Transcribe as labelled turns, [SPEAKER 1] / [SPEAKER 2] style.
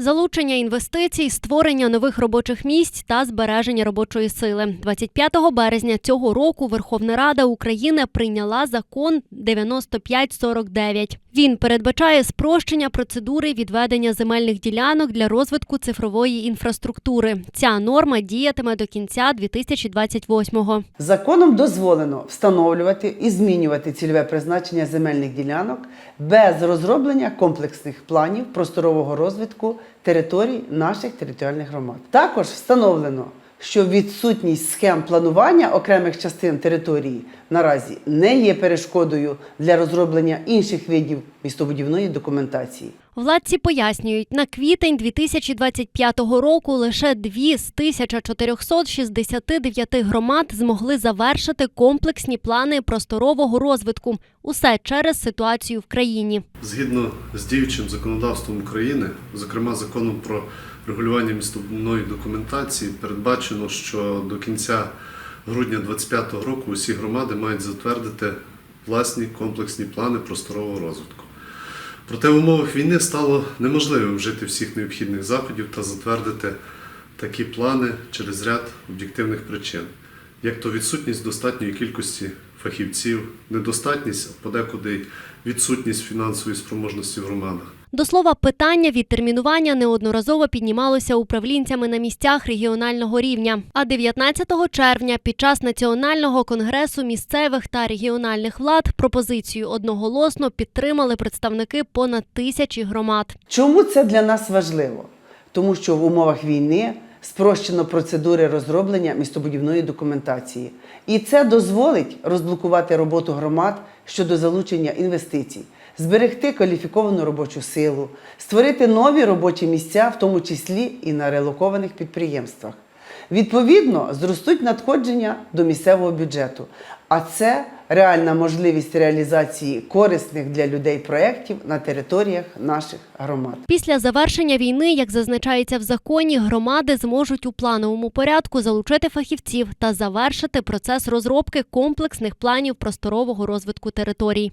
[SPEAKER 1] Залучення інвестицій, створення нових робочих місць та збереження робочої сили. 25 березня цього року Верховна Рада України прийняла закон 9549. Він передбачає спрощення процедури відведення земельних ділянок для розвитку цифрової інфраструктури. Ця норма діятиме до кінця 2028-го.
[SPEAKER 2] Законом дозволено встановлювати і змінювати цільове призначення земельних ділянок без розроблення комплексних планів просторового розвитку територій наших територіальних громад. Також встановлено, що відсутність схем планування окремих частин території наразі не є перешкодою для розроблення інших видів містобудівної документації.
[SPEAKER 1] Владці пояснюють, на квітень 2025 року лише дві з 1469 громад змогли завершити комплексні плани просторового розвитку. Усе через ситуацію в країні.
[SPEAKER 3] Згідно з діючим законодавством України, зокрема законом про регулювання містобудівної документації, передбачено, що до кінця грудня 2025 року усі громади мають затвердити власні комплексні плани просторового розвитку. Проте в умовах війни стало неможливим вжити всіх необхідних заходів та затвердити такі плани через ряд об'єктивних причин, як то відсутність достатньої кількості фахівців, недостатність, а подекуди відсутність фінансової спроможності в громадах.
[SPEAKER 1] До слова, питання відтермінування неодноразово піднімалося управлінцями на місцях регіонального рівня. А 19 червня під час національного конгресу місцевих та регіональних влад пропозицію одноголосно підтримали представники понад тисячі громад.
[SPEAKER 2] Чому це для нас важливо? Тому що в умовах війни спрощено процедури розроблення містобудівної документації. І це дозволить розблокувати роботу громад щодо залучення інвестицій, зберегти кваліфіковану робочу силу, створити нові робочі місця, в тому числі і на релокованих підприємствах. Відповідно, зростуть надходження до місцевого бюджету, а це реальна можливість реалізації корисних для людей проєктів на територіях наших громад.
[SPEAKER 1] Після завершення війни, як зазначається в законі, громади зможуть у плановому порядку залучити фахівців та завершити процес розробки комплексних планів просторового розвитку територій.